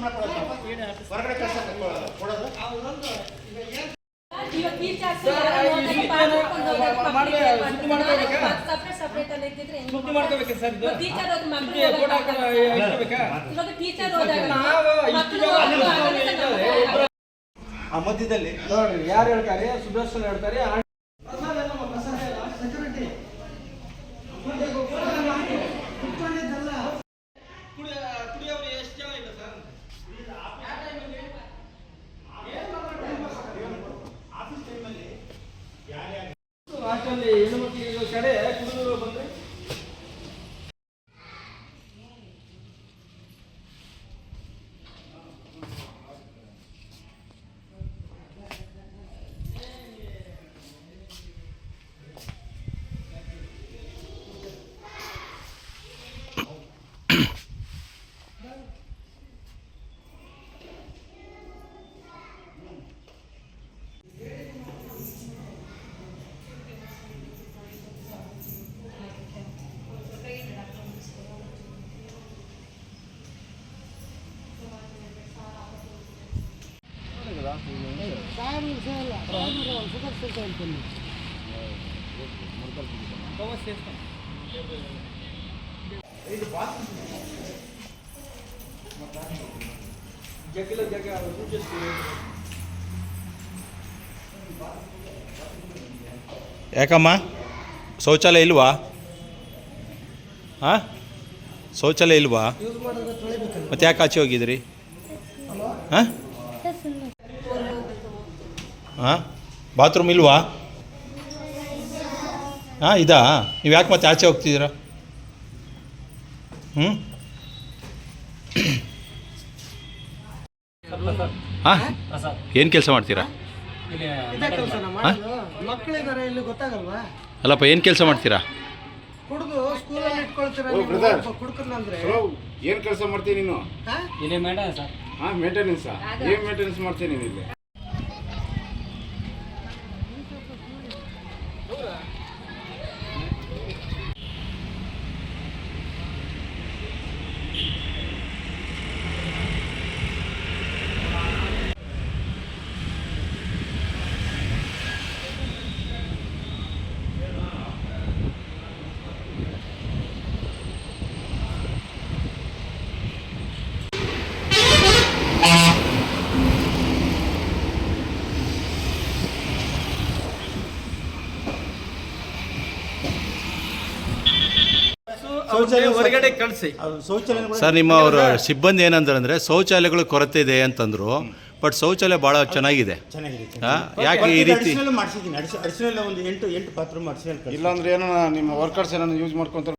ಸಂಬಳ ಹೊರಗಡೆ ಕೆಲಸ ಕೊಡೋದು ಮಧ್ಯದಲ್ಲಿ ನೋಡ್ರಿ ಸರ್, ಹೇಳ್ತಾರೆ ಸುದರ್ಶನ್ ಹೇಳ್ತಾರೆ ಏನು జగ్గిలో జగ్గ చూసేస్తుంది ಯಾಕಮ್ಮ ಶೌಚಾಲಯ ಇಲ್ವಾ ಹಾಂ ಶೌಚಾಲಯ ಇಲ್ವಾ ಮತ್ತೆ ಯಾಕೆ ಆಚೆ ಹೋಗಿದ್ರಿ ಹಾಂ ಹಾಂ? ಬಾತ್ರೂಮ್ ಇಲ್ವಾ? ಹಾಂ ಇದಾ? ನೀವು ಯಾಕೆ ಮತ್ತೆ ಆಚೆ ಹೋಗ್ತಿದ್ದೀರಾ? ಹ್ಞೂ ಹಾಂ? ಏನು ಕೆಲಸ ಮಾಡ್ತೀರಾ? ಹಾಂ? ಮಕ್ಕಳಿದಾರೆ ಇಲ್ಲಿ ಗೊತ್ತಾಗಲ್ವಾ ಅಲ್ಲಪ್ಪ ಏನು ಕೆಲಸ ಮಾಡ್ತೀರಾ? ಏನ್ ಕೆಲಸ ಮಾಡ್ತೀನಿ ನೀನು? ಹಾ ಮೇಂಟೆನೆನ್ಸ್ ಏನ್ ಮೇಂಟೆನೆನ್ಸ್ ಮಾಡ್ತೀನಿ ನೀನು ಇಲ್ಲಿ? ಹೊರಗಡೆ ಕಳಿಸಿ. ಶೌಚಾಲಯ ಸರ್ ನಿಮ್ಮ ಅವರ ಸಿಬ್ಬಂದಿ ಏನಂದ್ರೆ ಶೌಚಾಲಯಗಳ ಕೊರತೆ ಇದೆ ಅಂತಂದ್ರು ಬಟ್ ಶೌಚಾಲಯ ಬಹಳ ಚೆನ್ನಾಗಿದೆ. ಚೆನ್ನಾಗಿದೆ ಹಾ? ಯಾಕೆ ಈ ರೀತಿ? ಅಡಿಷನಲ್ ಮಾಡಿಸಿದ್ದೀನಿ. ಅಡಿಷನಲ್ ಒಂದು ಎಂಟು ಎಂಟು ಬಾತ್ರೂಮ್ ಅಡಿಷನಲ್ ಇಲ್ಲಾಂದ್ರೆ ಏನೋ ನಿಮ್ಮ ವರ್ಕರ್ಸ್ ಏನೋ ಯೂಸ್ ಮಾಡ್ಕೊಂತಾರೆ?